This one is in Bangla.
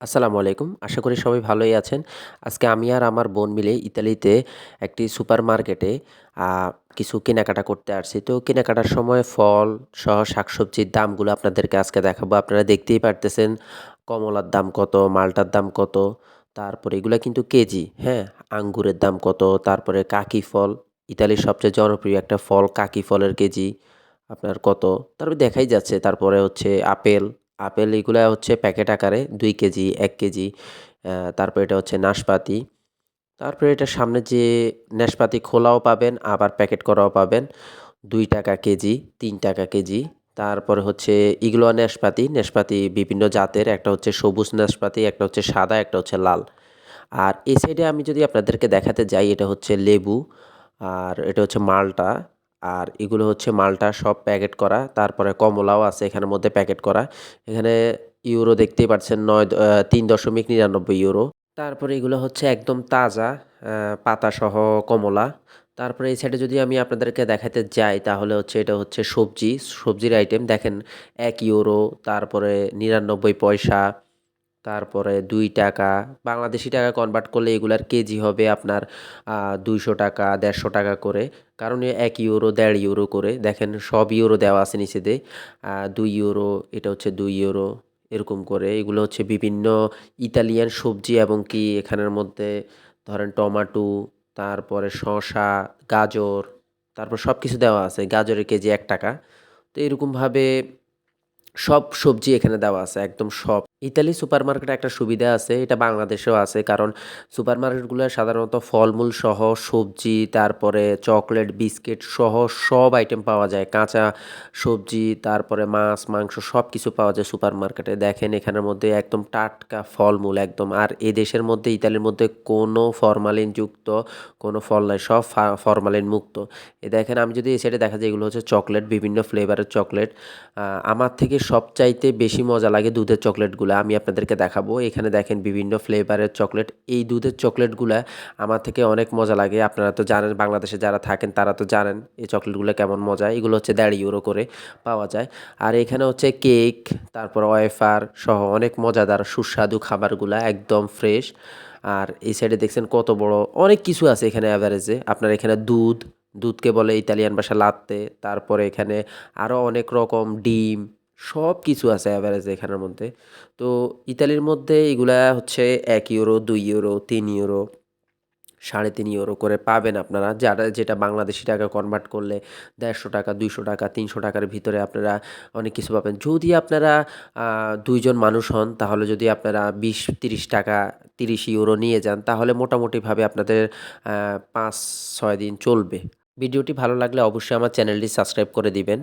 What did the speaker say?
আসসালামু আলাইকুম। আশা করি সবাই ভালোই আছেন। আজকে আমি আর আমার বোন মিলে ইতালিতে একটি সুপার মার্কেটে কিছু কেনাকাটা করতে আসছি। তো কেনাকাটার সময় ফল সহ শাকসবজির দামগুলো আপনাদেরকে আজকে দেখাবো। আপনারা দেখতেই পারতেছেন কমলার দাম কত, মালটার দাম কত, তারপরে এগুলো কিন্তু কেজি, হ্যাঁ? আঙ্গুরের দাম কত, তারপরে কাকি ফল, ইতালির সবচেয়ে জনপ্রিয় একটা ফল কাকি ফলের কেজি আপনার কত, তারপরে দেখাই যাচ্ছে। তারপরে হচ্ছে আপেল, আপেল এগুলো হচ্ছে প্যাকেট আকারে দুই কেজি, এক কেজি। তারপরে এটা হচ্ছে নাশপাতি। তারপরে এটার সামনে যে নাশপাতি খোলাও পাবেন, আবার প্যাকেট করাও পাবেন। দুই টাকা কেজি, তিন টাকা কেজি। তারপরে হচ্ছে এগুলো নাশপাতি, নাশপাতি বিভিন্ন জাতের। একটা হচ্ছে সবুজ নাশপাতি, একটা হচ্ছে সাদা, একটা হচ্ছে লাল। আর এই সাইডে আমি যদি আপনাদেরকে দেখাতে যাই, এটা হচ্ছে লেবু, আর এটা হচ্ছে মালটা, আর এগুলো হচ্ছে মালটা সব প্যাকেট করা। তারপরে কমলাও আছে এখানের মধ্যে প্যাকেট করা। এখানে ইউরো দেখতেই পাচ্ছেন নয় তিন দশমিক নিরানব্বই ইউরো। তারপরে এগুলো হচ্ছে একদম তাজা পাতাসহ কমলা। তারপরে এই সাইডে যদি আমি আপনাদেরকে দেখাতে যাই তাহলে হচ্ছে এটা হচ্ছে সবজি, সবজির আইটেম দেখেন এক ইউরো, তারপরে ৯৯ পয়সা, তারপরে দুই টাকা বাংলাদেশি টাকা কনভার্ট করলে এগুলার কেজি হবে আপনার দুইশো টাকা দেড়শো টাকা করে। কারণ এ ১ ইউরো, দেড় ইউরো করে। দেখেন সব ইউরো দেওয়া আছে নিচেতে। ২ ইউরো, এটা হচ্ছে দুই ইউরো এরকম করে। এগুলো হচ্ছে বিভিন্ন ইতালিয়ান সবজি এবং কি এখানের মধ্যে ধরেন টমাটো, তারপরে শসা, গাজর, তারপর সব কিছু দেওয়া আছে। গাজরের কেজি এক টাকা তো এরকমভাবে সব সবজি এখানে দেওয়া আছে, একদম সব। ইতালি সুপার মার্কেটে একটা সুবিধা আছে, এটা বাংলাদেশেও আছে। কারণ সুপারমার্কেটগুলো সাধারণত ফলমূল সহ সবজি, তারপরে চকলেট, বিস্কিট সহ সব আইটেম পাওয়া যায়। কাঁচা সবজি, তারপরে মাছ, মাংস সব কিছু পাওয়া যায় সুপার মার্কেটে দেখেন এখানের মধ্যে একদম টাটকা ফলমূল একদম। আর এই দেশের মধ্যে ইতালির মধ্যে কোনো ফরমালিনযুক্ত কোনো ফল নাই, সব ফরমালিন মুক্ত। এ দেখেন আমি যদি এই সাইডে দেখা যায় এগুলো হচ্ছে চকলেট, বিভিন্ন ফ্লেভারের চকলেট। আমার থেকে সবচাইতে বেশি মজা লাগে দুধের চকলেটগুলা। আমি আপনাদেরকে দেখাবো। এখানে দেখেন বিভিন্ন ফ্লেভারের চকলেট। এই দুধের চকলেটগুলা আমার থেকে অনেক মজা লাগে। আপনারা তো জানেন বাংলাদেশে যারা থাকেন তারা তো জানেন এই চকলেটগুলো কেমন মজা। এগুলো হচ্ছে ১.৫ ইউরো করে পাওয়া যায়। আর এখানে হচ্ছে কেক, তারপর ওয়েফার সহ অনেক মজাদার সুস্বাদু খাবারগুলা একদম ফ্রেশ। আর এই সাইডে দেখছেন কত বড় অনেক কিছু আছে এখানে অ্যাভারেজে আপনার এখানে দুধ, দুধকে বলে ইতালিয়ান ভাষায় লাত্তে। তারপরে এখানে আরও অনেক রকম ডিম, সবকিছু আছে এভারেজে এখানের মধ্যে। তো ইতালির মধ্যে এগুলা হচ্ছে ১ ইউরো, ২ ইউরো, ৩ ইউরো, ৩.৫ ইউরো করে পাবেন আপনারা। যারা যেটা বাংলাদেশি টাকা কনভার্ট করলে দেড়শো টাকা দুইশো টাকা তিনশো টাকার ভিতরে আপনারা অনেক কিছু পাবেন। যদি আপনারা দুইজন মানুষ হন তাহলে যদি আপনারা ৳২০-৳৩০, ৩০ ইউরো নিয়ে যান তাহলে মোটামুটিভাবে আপনাদের পাঁচ ৫-৬ দিন চলবে। ভিডিওটি ভালো লাগলে অবশ্যই আমার চ্যানেলটি সাবস্ক্রাইব করে দিবেন।